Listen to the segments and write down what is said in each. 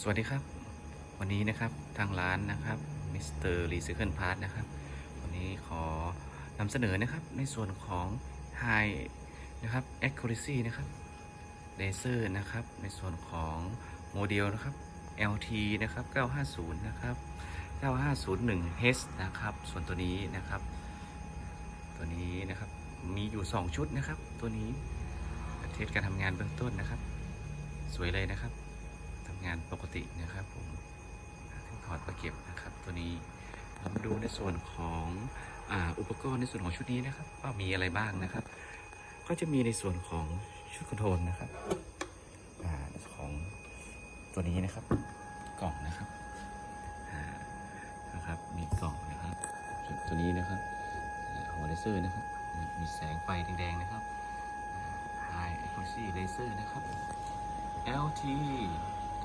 สวัสดีครับ วันนี้นะครับทางร้านนะครับมิสเตอร์รีไซเคิลพาร์ทนะครับ วันนี้ขอนำเสนอนะครับในส่วนของ High นะครับ Accuracy นะครับเลเซอร์นะครับ ในส่วนของโมเดลนะครับ LT นะครับ 950 นะครับ 9501 H นะครับ ส่วนตัวนี้นะครับ ตัวนี้นะครับมีอยู่ 2 ชุดนะครับ ตัวนี้เทสการทำงานเบื้องต้นนะครับ สวยเลยนะครับ งานปกตินะครับผมถอดมาเก็บนะครับ ตัวนี้เรามาดูในส่วนของอ,อุปกรณ์ในส่วนของชุดนี้นะครับว่ามีอะไรบ้างนะครับ ก็จะมีในส่วนของชุดคอนโทรลนะครับอของตัวนี้นะครับ กล่องนะครับนะครับมีกล่องนะครับตัวนี้นะครับหัวเลเซอร์นะครับ มีแสงไฟแดงๆนะครับ High Accuracy Laser นะครับ LT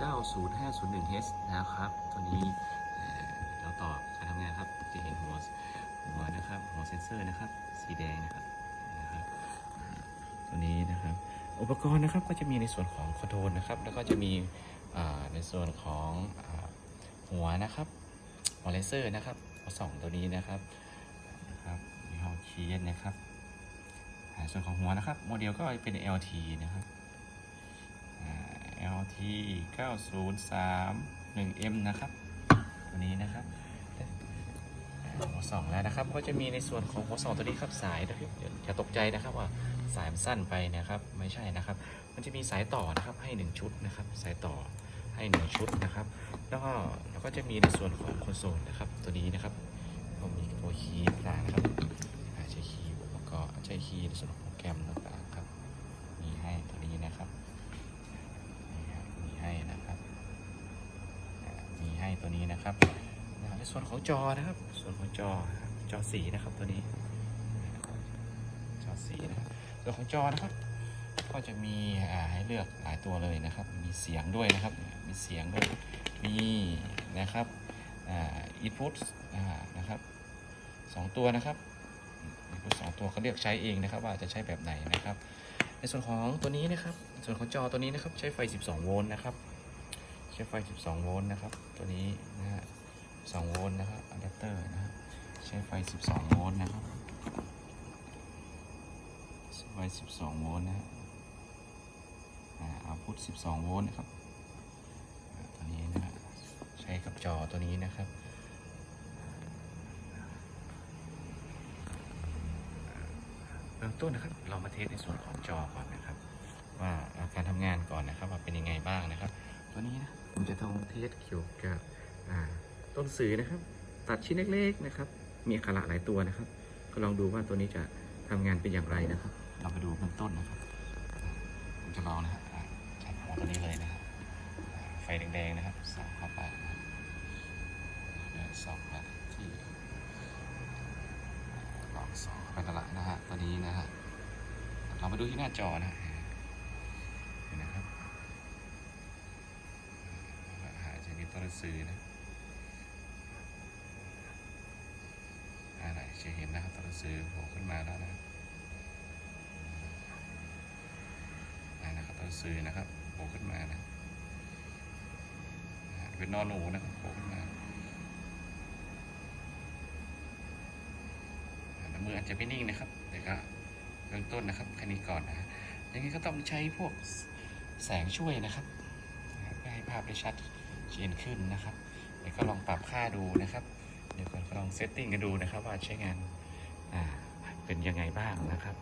90501H นะครับ ตัวนี้เราต่อการทำงานครับ จะเห็นหัวหัวนะครับ หัวเซนเซอร์นะครับ สีแดงนะครับนะครับ ตัวนี้นะครับ อุปกรณ์นะครับก็จะมีในส่วนของคอนโทรลนะครับ แล้วก็จะมีในส่วนของอหัวนะครับ หัวเลเซอร์นะครับสองตัวนี้นะครับนะครับมีห้องเคียนนะครับส่วนของหัวนะครับ โมเดลก็เป็น LT นะครับ LT 903 1M นะครับตัวนี้นะครับหัวสองแล้วนะครับ ก็จะมีในส่วนของหัวสองตัวนี้ครับสายนะครับอย่าตกใจนะครับว่าสายมันสั้นไปนะครับไม่ใช่นะครับ มันจะมีสายต่อนะครับให้ 1 ชุดนะครับ สายต่อให้1ชุดนะครับ แล้วก็แล้วก็จะมีในส่วนของคอนโซลนะครับ ตัวนี้นะครับก็มีตัวคีย์ต่างๆนะครับอาใช้คีย์อุปกรณ์ใช้คีย์ในส่วนของโปรแกรมต่าง ในส่วนของจอนะครับ ส่วนของจอครับจอสีนะครับตัวนี้จอสีนะครับส่วนของจอนะครับ ก็จะมีให้เลือกหลายตัวเลยนะครับ มีเสียงด้วยนะครับ มีเสียงด้วยมีนะครับอ่า input อ่านะครับสองตัวนะครับ input สองตัวเขาเลือกใช้เองนะครับ ว่าจะใช้แบบไหนนะครับ ในส่วนของตัวนี้นะครับ ส่วนของจอตัวนี้นะครับใช้ไฟ 12 โวลต์นะครับใช้ไฟ 12 โวลต์นะครับ ตัวนี้นะฮะ 2 โวลต์นะครับอะแดปเตอร์นะฮะใช้ไฟ 12 โวลต์นะครับไฟ 12 โวลต์นะฮะอ่าเอาพุท12 โวลต์นะครับตัวนี้นะฮะใช้กับจอตัวนี้นะครับเบื้องต้นนะครับเรามาเทสในส่วนของจอก่อนนะครับ ว่าการทำงานก่อนนะครับว่าเป็นยังไงบ้างนะครับ ตัวนี้นะผมจะต้องเทสเกี่ยวกับอ่า ต้นสื่อนะครับ ตัดชิ้นเล็กๆนะครับ มีอักขระหลายตัวนะครับ ก็ลองดูว่าตัวนี้จะทำงานเป็นอย่างไรนะครับ เราไปดูเบื้องต้นนะครับผมจะลองนะครับใช้หัวตัวนี้เลยนะครับ ไฟแดงๆนะครับส่องเข้าไปนะครับเนี่ยส่องไปที่ลองสองเข้าไปกันละนะฮะตัวนี้นะฮะเรามาดูที่หน้าจอนะฮะเห็นนะครับหาจะมีตัวหนังสือนะอะไร จะเห็นนะครับตัวหนังสือโผล่ขึ้นมาแล้วนะนะครับตัวหนังสือนะครับโผล่ขึ้นมานะเป็นนอนหนูนะครับโผล่ขึ้นมาอ่ามืออาจจะไม่นิ่งนะครับแต่ก็เบื้องต้นนะครับแค่นี้ก่อนนะยังไงก็ต้องใช้พวกแสงช่วยนะครับนะครับเพื่อให้ภาพได้ชัดเจนขึ้นนะครับเดี๋ยวก็ลองปรับค่าดูนะครับ เดี๋ยวก่อนลองเซตติ้งกันดูนะครับว่าใช้งานอ่าเป็นยังไงบ้างนะครับ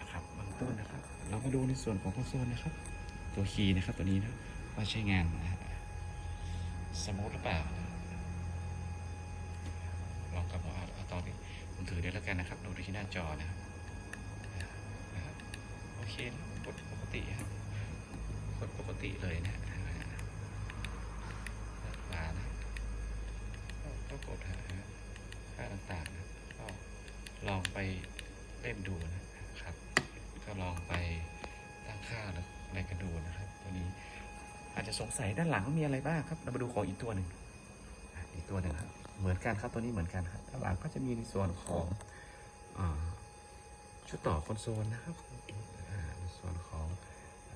นะครับบื้องต้นนะครับ เรามาดูในส่วนของคอนโซลนะครับ ตัวคีย์นะครับตัวนี้นะว่าใช้งานนะสมูทหรือเปล่าลองกับว่าเอาตอนนี้ผมถือได้แล้วกันนะครับ ดูที่หน้าจอนะครับโอเคกดปกติครับกดปกติเลยนะมานะก็ก็กดหาค่า ต่างๆนะก็ลองไปเล่นดูนะครับ ก็ลองไปตั้งค่าอะไรกันดูนะครับ ตัวนี้อาจจะสงสัยด้านหลังมีอะไรบ้างครับ เรามาดูของอีกตัวหนึ่งอีกตัวหนึ่งครับ เหมือนกันครับตัวนี้เหมือนกันครับด้านหลังก็จะมีในส่วนของอชุดต่อคอนโซลนะครับในส่วนของ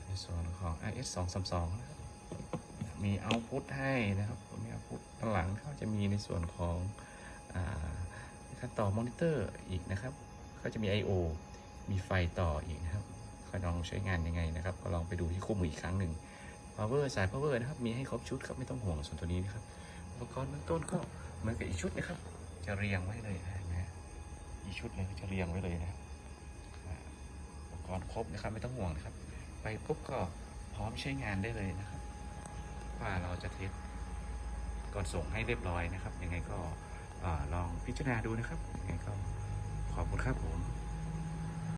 ในส่วนของ IS 2 3 2นะครับมีเอาพุทให้นะครับตัวนี้เอาพุทด้านหลังเขาจะมีในส่วนของ อ่าต่อมอนิเตอร์อีกนะครับ ก็จะมี I/O มีไฟต่ออีกนะครับก็ลองใช้งานยังไงนะครับ ก็ลองไปดูที่คู่มืออีกครั้งหนึ่ง power สาย power นะครับ มีให้ครบชุดครับ ไม่ต้องห่วงส่วนตัวนี้นะครับ อุปกรณ์เบื้องต้นก็เหมือนกับอีกชุดนะครับ จะเรียงไว้เลยนะฮะอีกชุดเลยจะเรียงไว้เลยนะอุปกรณ์ครบนะครับ ไม่ต้องห่วงนะครับ ไปปุ๊บก็พร้อมใช้งานได้เลยนะครับ ว่าเราจะเทสก่อนส่งให้เรียบร้อยนะครับ ยังไงก็ ลองพิจารณาดูนะครับยังไงก็ขอบคุณครับผม